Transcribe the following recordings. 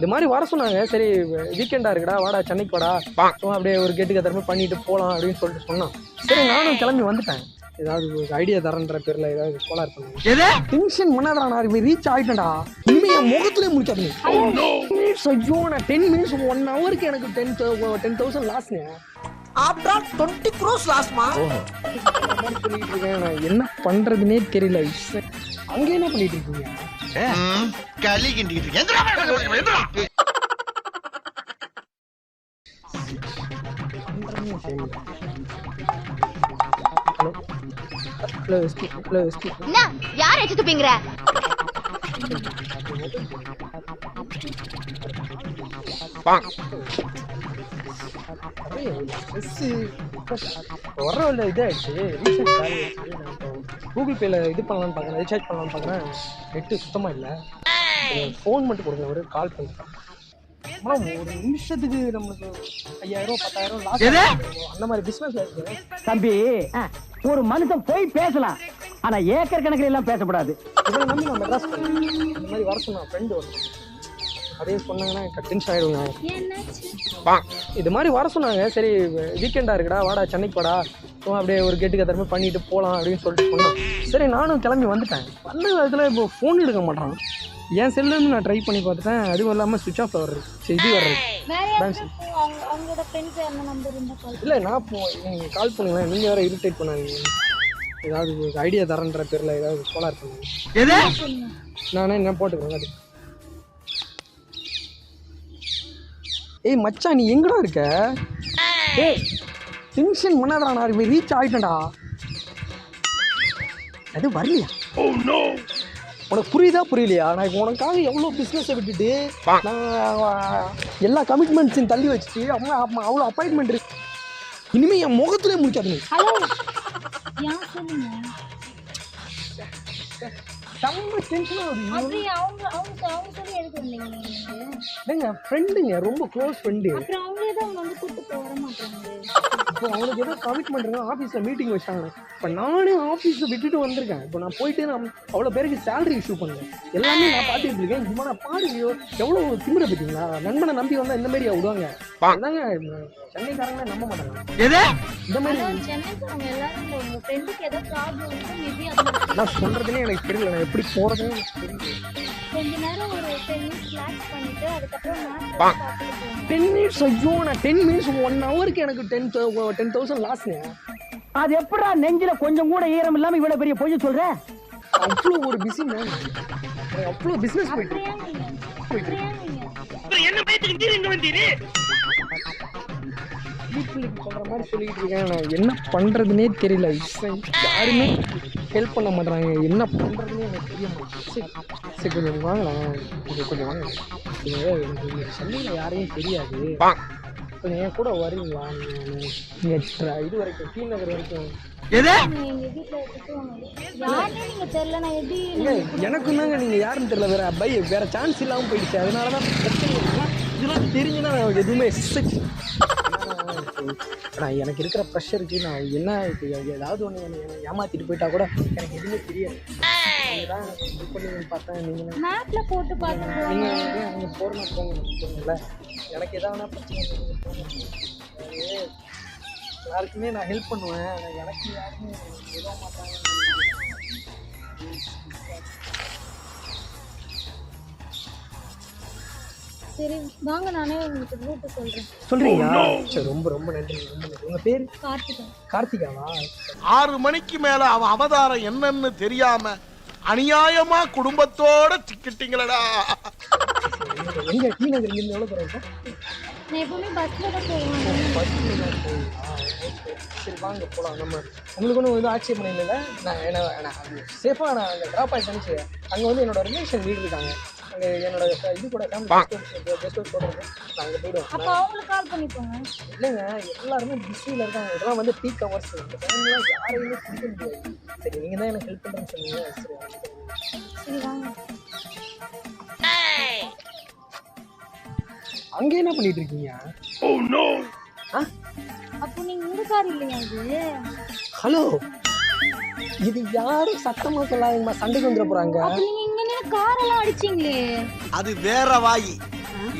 இது மாதிரி வர சொன்னாங்க. சரி வீக்கெண்டா இருக்குடா வாடா சென்னைக்கு வாடா. அப்படியே ஒரு கெட்டு கத்திரமே பண்ணிட்டு போகலாம் அப்படின்னு சொல்லிட்டு சொன்னான். சரி நானும் கிளம்பி வந்துட்டேன். ஏதாவது ஒரு ஐடியா தரன்ற பேர்ல ஏதாவது கோளாறு பண்ணுங்க. டென்ஷன் பண்ணாதடா நான் ரீச் ஆயிட்டேன்டா. இனிமே என் முகத்திலே முடிக்காது மினிட்ஸ் ஐயோ நான் டென் மினிட்ஸ் ஒன் ஹவருக்கு எனக்கு டென் டென் தௌசண்ட் லாஸ்ங்க ஆஃப்டர் டுவெண்ட்டி க்ரோஸ் லாஸ்மா இருக்கேன்? நான் என்ன பண்றதுனே தெரியல. அங்க என்ன பண்ணிட்டு இருக்கீங்க? களி கிண்டிக்கிட்டு இருக்கேன். என்ன? யார் எச்சு துப்பிங்கிற? வர கூகுள் பேல இது பண்ணலாம்னு பார்க்குறேன் ரீசார்ஜ் பண்ணலாம்னு பார்க்குறேன். நெட்டு சுத்தமாக இல்லை. ஃபோன் மட்டும் கொடுங்க ஒரு கால் பண்ணுறேன் அப்புறம் ஒரு நிமிஷத்துக்கு நம்மளுக்கு ஐயாயிரம் பத்தாயிரம் லாஸ் அந்த மாதிரி பிஸ்னஸ் இருக்கு. தம்பி ஒரு மனுஷன் போய் பேசலாம். ஆனா ஏக்கர் கணக்கில் எல்லாம் நம்பி நான் மெட்ராஸ் போனேன் இந்த மாதிரி வர சொன்னா ஃப்ரெண்டு வரும். அதே சொன்னாங்கன்னா எனக்கு டென்ஷன் ஆயிடுங்க. இது மாதிரி வர சொன்னாங்க. சரி வீக்கெண்டா இருக்குடா வாடா சென்னைக்கு வாடா. சும்மா அப்படியே ஒரு கெட்டு கத்திரமே பண்ணிட்டு போகலாம் அப்படின்னு சொல்லிட்டு சொன்னான். சரி நானும் கிளம்பி வந்துட்டேன். வந்த இதில் இப்போ ஃபோன் எடுக்க மாட்டான். என் செல்லுன்னு நான் ட்ரை பண்ணி பார்த்துட்டேன். அதுவும் இல்லாமல் சுவிச் ஆஃப் வர்றது. சரி இது வர்றது. இல்லை நான் போ நீங்கள் கால் பண்ணுங்களேன். நீங்கள் வேறு இரிட்டேட் பண்ணாதீங்க. ஏதாவது ஒரு ஐடியா தரன்ற பேரில் ஏதாவது கோளாறு பண்ணுங்க. நானே என்ன போட்டுக்கிறேன். அது ஏய் மச்சான் நீ எங்கடா இருக்க? ஏய் டென்ஷன் பண்ணாதடா நான் ரீச் ஆயிட்டேன்டா. அது வரலையா? உனக்கு புரியுதா புரியலையா? நான் இப்போ உனக்காக எவ்வளோ பிஸ்னஸை விட்டுட்டு நான் எல்லா கமிட்மெண்ட்ஸையும் தள்ளி வச்சுட்டு அம்மா அம்மா அவ்வளோ அப்பாயின்மெண்ட் இருக்கு. இனிமே என் முகத்திலே முடிக்காது செம்ம வருது. அப்படி அவங்க அவங்க அவங்க சொல்லி எதுக்கு வந்தீங்க ஃப்ரெண்டுங்க ரொம்ப க்ளோஸ் ஃப்ரெண்டு அப்புறம் அவங்களே தான் அவங்க வந்து கூட்டு போக வர மாட்டாங்க இப்போ அவனுக்கு ஏதோ கமிட்மெண்ட் இருக்கு ஆஃபீஸில் மீட்டிங் வச்சாங்க. இப்போ நானே ஆஃபீஸில் விட்டுட்டு வந்திருக்கேன். இப்போ நான் போயிட்டு நான் அவ்வளோ பேருக்கு சேலரி இஷ்யூ பண்ணேன். எல்லாமே நான் பார்த்துட்டு இருக்கேன். சும்மா நான் பாருங்க எவ்வளோ திமிர பார்த்தீங்களா நண்பனை நம்பி வந்தால் இந்த மாதிரி விடுவாங்க. அதாங்க சென்னைக்காரங்க நம்ப மாட்டாங்க. இந்த மாதிரி நான் சொல்கிறதுனே எனக்கு தெரியல. நான் எப்படி போகிறதுன்னு தெரியல. கொஞ்ச நேரம் ஒரு டென் மினிட்ஸ் ரிலாக்ஸ் பண்ணிட்டு அதுக்கப்புறம் மேட்ச் பார்த்துட்டு போங்க டென் மினிட்ஸ் ஐயோ நான் டென் மினிட்ஸ் ஒன் ஹவருக்கு எனக்கு டென் டென் தௌசண்ட் லாஸ்ங்க அது எப்படா நெஞ்சில கொஞ்சம் கூட ஈரம் இல்லாம இவ்வளவு பெரிய பொய்ய சொல்ற? அவ்வளோ ஒரு பிஸி மேம் அவ்வளோ பிஸ்னஸ் போயிட்டு மாதிரி சொல்லிட்டு இருக்கேன். நான் என்ன பண்றதுனே தெரியல. யாருமே ஹெல்ப் பண்ண மாட்டாங்க என்ன பண்றதுனே எனக்கு தெரிய மாட்டேங்குது. சரி கொஞ்சம் வாங்கலாம் கொஞ்சம் கொஞ்சம் வாங்க நீங்க சென்னையில் யாரையும் தெரியாது. கொஞ்சம் என் கூட வரீங்களா நீங்கள் இது வரைக்கும் டி நகர் வரைக்கும். நீங்க நீங்க எனக்கும் தாங்க நீங்கள் யாருன்னு தெரியல வேற பை வேற சான்ஸ் இல்லாமல் போயிடுச்சு. அதனால தான் பிரச்சனை இதெல்லாம் தெரிஞ்சுன்னா எதுவுமே நான் எனக்கு இருக்கிற ப்ரெஷருக்கு நான் என்ன இப்போ ஏதாவது ஒன்று என்னை ஏமாத்திட்டு போயிட்டா கூட எனக்கு எதுவுமே தெரியாது. பார்த்தேன் நீங்கள் போட்டு பார்த்துட்டு நீங்கள் நீங்கள் போகிறோம் போங்க எனக்கு எதாவது பிரச்சனை யாருக்குமே நான் ஹெல்ப் பண்ணுவேன். எனக்கு யாருமே உதவ மாட்டாங்க சரி வாங்க நானே உங்களுக்கு ரூட்டு சொல்றேன். சொல்றீங்களா? சரி ரொம்ப ரொம்ப நன்றி ரொம்ப நன்றி. உங்க பேர்? கார்த்திகா. கார்த்திகாவா? ஆறு மணிக்கு மேல அவன் அவதாரம் என்னன்னு தெரியாம அநியாயமா குடும்பத்தோட சிக்கிட்டீங்களடா எங்க- டி நகர் இருந்து எவ்வளோ தூரம் இருக்கும் நான் எப்பவுமே பஸ்ல தான் போவேன். தான்? ஓகே. சரி வாங்க போகலாம் நம்ம உங்களுக்கு ஒன்றும் இது ஆட்சேபணம் இல்லைல்ல? நான் என்ன நான் சேஃபாக நான் அங்கே ட்ராப் ஆகிட்டேன்னு அங்கே வந்து என்னோட ரிலேஷன் வீடு இருக்காங்க. என்னோட இது கூட ஃபேமிலி கெஸ்ட் ஹவுஸ் கூட இருக்கு நான் அங்கே போயிடுவேன். அப்ப அவங்களுக்கு கால் பண்ணிப்போங்க இல்லைங்க எல்லாருமே பிஸியில் இருக்காங்க. இதெல்லாம் வந்து பீக் ஹவர்ஸ் இந்த டைம்லாம் யாரையுமே பிடிக்க முடியாது. சரி நீங்கள் தான் எனக்கு ஹெல்ப் பண்ணுறேன்னு சொன்னீங்க. சரி வாங்க. சரி வாங்க அங்கே என்ன பண்ணிட்டு இருக்கீங்க? ஆ? அப்போ நீங்க இந்த கார் இல்லையா இது? ஹலோ இது யாரும் சத்தமா சொல்லாதீங்கம்மா. சண்டைக்கு வந்துட போறாங்க. அப்ப நீங்க இங்க நின்று கார் எல்லாம் அடிச்சீங்களே. அது வேற வாயி.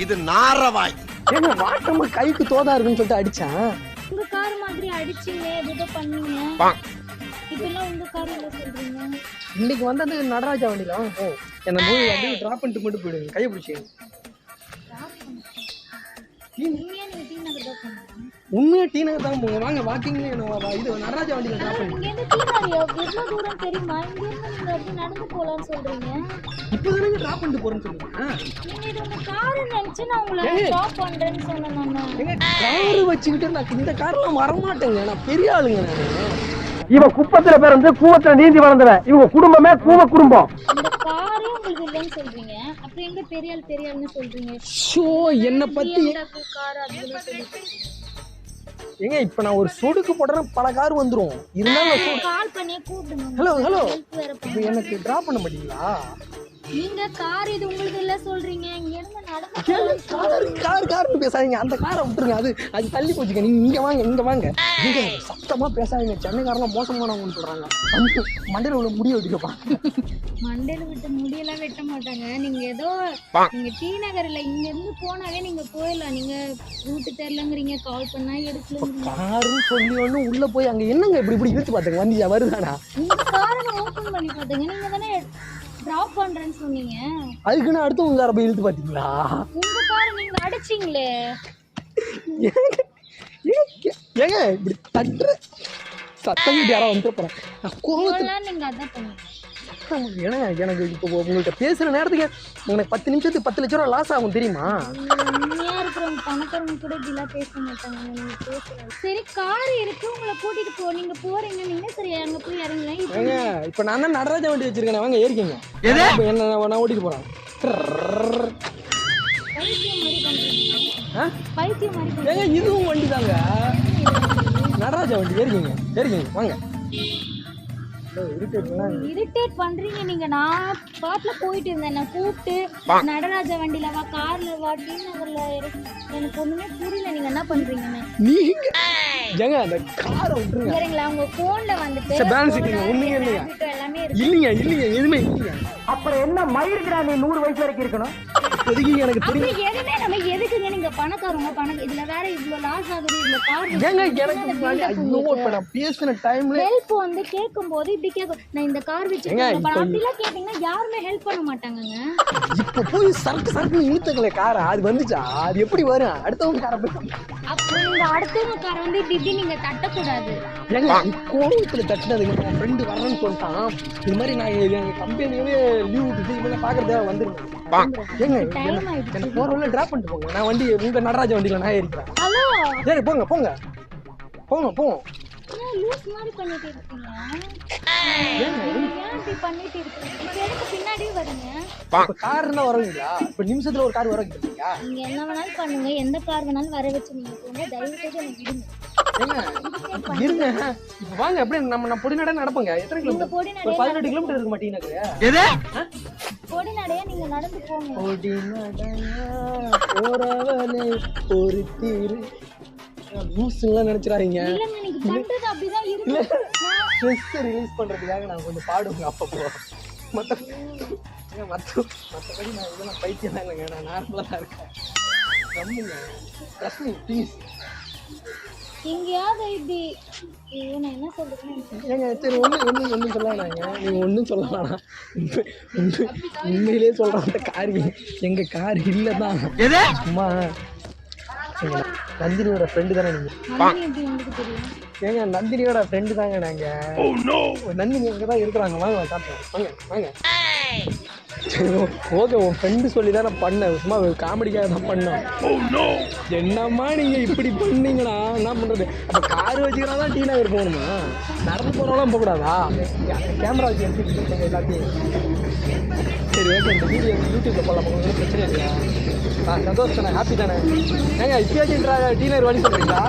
இது நாரவாய் ஏங்க வாட்டமா கைக்கு தோதா இருக்குன்னு சொல்லிட்டு அடிச்சேன் உங்க கார் மாதிரி அடிச்சீங்க ஏதோ பண்ணீங்க. இப்பெல்லாம் உங்க கார் இல்ல சொல்றீங்க? இன்னைக்கு வந்தது நடராஜா வண்டியில போ. என்ன போய் அப்படியே டிராப் பண்ணிட்டு மட்டும் போயிடுங்க. கையை பிடிச்சிங்க உண்மையா டீ நகர் தான் தான் போங்க வாங்க வாக்கிங் இது நடராஜா வண்டியில டிராப் பண்ணி எவ்வளவு தூரம் தெரியுமா? இங்க இருந்து நீங்க நடந்து போலாம்னு சொல்றீங்க? டிராப் பண்ணிட்டு போறேன்னு சொல்லுங்க நீங்க இது உங்க கார் நினைச்சு நான் உங்களை ஸ்டாப் பண்றேன்னு சொன்னேன் நானு. எங்க கார் வச்சுக்கிட்டு நான் இந்த கார்லாம் வரமாட்டேங்க. நான் பெரிய ஆளுங்க நான். இவன் குப்பத்துல பிறந்து கூவத்துல நீந்தி வளர்ந்தவன் இவங்க குடும்பமே கூவ குடும்பம். இந்த காரே உங்களுக்கு இல்லைன்னு சொல்றீங்க. அப்புறம் எங்க பெரிய ஆள் பெரிய ஆள்னு சொல்றீங்க? ஷோ என்னை பத்தி ஏங்க இப்ப நான் ஒரு சொடுக்கு போடுறேன் பல கார் வந்துரும். இருந்தாலும் ஹலோ ஹலோ எனக்கு டிராப் பண்ண மாட்டீங்களா? நீங்க கார் இது உங்களுக்கு இல்ல சொல்றீங்க? இங்க இருந்து நடந்து கார் கார் கார்னு பேசாதீங்க. அந்த காரை விட்டுருங்க. அது அது தள்ளி போச்சுங்க. நீங்க இங்க வாங்க இங்க வாங்க. இங்க சத்தமா பேசாதீங்க. சென்னைக்காரெல்லாம் மோசமானவங்கன்னு சொல்றாங்க. வந்து மண்டையில உள்ள முடிய வெட்டிக்கப்பா. மண்டையில விட்டு முடியெல்லாம் வெட்ட மாட்டாங்க. நீங்க ஏதோ நீங்க டி நகர்ல இங்க இருந்து போனாவே நீங்க போயிடலாம். நீங்க ரூட்டு தெரியலங்கிறீங்க கால் பண்ணா எடுக்கலங்கிறீங்க. காருன்னு சொல்லி ஒண்ணு உள்ள போய் அங்க என்னங்க இப்படி இப்படி இழுத்து பாத்துங்க வண்டியா வருதானா? உங்க காரை ஓபன் பண்ணி பாத்தீங்க நீங்க தானே டிராப் பண்றேன்னு சொன்னீங்க. அதுக்குன்னு அடுத்து உங்க போய் இழுத்து பாத்தீங்களா உங்க காரை நீங்க அடிச்சீங்களே. ஏங்க இப்படி தட்டுற. சத்தம் கேட்டு யாராவது வந்துட்டு போறேன் நான் கோவத்துல நீங்க அதான் பண்ணீங்க. ஏன்னா எனக்கு இப்போ உங்கள்கிட்ட பேசுற நேரத்துக்கு எனக்கு பத்து நிமிஷத்துக்கு பத்து லட்ச ரூபா லாஸ் ஆகும் தெரியுமா? இருக்கிறவங்க பணக்காரங்க கூட இப்படிலாம் பேச மாட்டாங்க. சரி கார் இருக்கு. உங்களை கூட்டிட்டு போ. நீங்க போறீங்க. நீங்க சரி அங்க போய் இப்போ ஏங்க இப்போ நான் தான் நடராஜ வண்டி வச்சிருக்கேன் வாங்க ஏறிக்கங்க. இப்போ என்ன நான் ஓட்டிட்டு பண்றீங்க ஏங்க இதுவும் வண்டி தாங்க நடராஜா வண்டி ஏறிக்கங்க ஏறிக்கங்க வாங்க. இரிட்டேட் பண்றீங்க நீங்க. நான் பாட்டுல போயிட்டு இருந்தேன். நான் கூப்பிட்டு நடராஜா வண்டியில வா கார்ல வா டி நகர்ல. எனக்கு ஒண்ணுமே புரியல. நீங்க என்ன பண்றீங்கன்னு. நீங்க ஏங்க அந்த காரை விட்டுருங்க. சரிங்களா உங்க போன்ல வந்துட்டு சரி, photo, இல்லைங்க, ஒண்ணுமே இல்லைங்க. habit எல்லாமே இருக்கு. இல்லைங்க இல்லைங்க எதுவுமே இல்லைங்க. அப்புறம் என்ன மயிருக்குடா நீ நூறு வயசு வரைக்கும் இருக்கணும்? இப்போதைக்கு எனக்கு தெரியும். நம்ம எதுக்குங்க நீங்க பணக்காரங்க? பணம் இதுல வேற இவ்வளவு லாஸ் ஆகுது இதுல கார் ஏங்க எனக்கு முன்னாடி ஐயோ இப்போ நான் பேசின டைம்ல ஹெல்ப் வந்து கேட்கும் போது இப்படி கேட்கும் நான் இந்த கார் வச்சிருக்கேன் அப்படிலாம் கேட்டீங்கன்னா யாருமே ஹெல்ப் பண்ண மாட்டாங்கங்க. இப்போ போய் சரக்கு சரக்கு இழுத்துக்கல காரை அது வந்துச்சா? அது எப்படி வரும்? அடுத்தவங்க காரை போய் நீங்க அடுத்தவங்க காரை வந்து இப்படி இப்படி நீங்க தட்டக்கூடாது. ஏங்க கோவத்துல தட்டினதுங்க என் ஃப்ரெண்டு வரேன்னு சொல்லிட்டான். இது மாதிரி நான் எங்க கம்பெனியே லீவ் விட்டுட்டு பாக்குறதா வந்துருங்க என்ன? போற டிராப் பண்ணிட்டு போங்க. நான் வண்டி உங்க நடராஜ வண்டியில நான் ஏறிக்கிறேன். ஹலோ சரி போங்க போங்க. போங்க போங்க கார் இருந்தா வருவீங்களா இப்ப நிமிஷத்துல ஒரு கார் வர வைக்கிறீங்களா நீங்க என்ன வேணாலும் பண்ணுங்க. எந்த கார் வேணாலும் வர வச்சு நீங்க போங்க. தயவு செய்து எனக்கு விடுங்க. ஏங்க இப்ப இருங்க. இப்ப வாங்க எப்படி நம்ம நான் பொடி நட நடப்போங்க. எத்தனை கிலோமீட்டர் பதினெட்டு கிலோமீட்டர் இருக்க மாட்டீங்கன்னா எது? பொடி நடைய நீங்க நடந்து போங்க. பொடி நடையா போறவனே நினைச்சிடாதீங்க. நான் ஸ்ட்ரெஸ் ரிலீஸ் பண்றதுக்காக நான் கொஞ்சம் பாடுவேங்க அப்பப்போ. மற்ற மற்ற மற்றபடி நான் இதெல்லாம் பைத்தியம் தான் இல்லைங்க. நான் நார்மலாக தான் இருக்கேன். நம்புங்க ப்ளீஸ் எங்கேயாவது இப்படி ஐயோ நான் என்ன சொல்றேன்னு ஏங்க சரி ஒன்றும் ஒன்றும் ஒன்றும் சொல்ல வேணாங்க நீங்கள் ஒன்றும் சொல்ல வேணாம் உண்மை- உண்மை- உண்மையிலே சொல்கிறேன் கார் எங்கள் கார் இல்லை தான் சும்மா எங்க நந்தினியோட ஃப்ரெண்டு தானே நீங்கள் ஏங்க நந்தினியோட ஃப்ரெண்டு தாங்க நாங்கள் நந்தினி அங்கே தான் இருக்கிறாங்க. வாங்க காட்டுறேன் வாங்க வாங்க. ஓகே உன் ஃப்ரெண்டு சொல்லி தான் நான் பண்ணேன். சும்மா காமெடிக்காக தான் பண்ணேன். என்னம்மா நீங்கள் இப்படி பண்ணீங்கன்னா என்ன பண்ணுறது அப்போ கார் வச்சுக்கிறா தான் டீ நகர் போகணுமா? நடந்து போகிறவங்களாம் போகக்கூடாதா கேமரா வச்சு எடுத்துக்கிட்டு எல்லாத்தையும். சரி ஓகே இந்த வீடியோ யூடியூப்பில் போடலாம். ஒன்றும் பிரச்சனை இல்லையா? ஆ சந்தோஷம் தானே ஹாப்பி தானே. ஏங்க இப்பயாச்சும் டீ நகர் வழி சொல்கிறீங்களா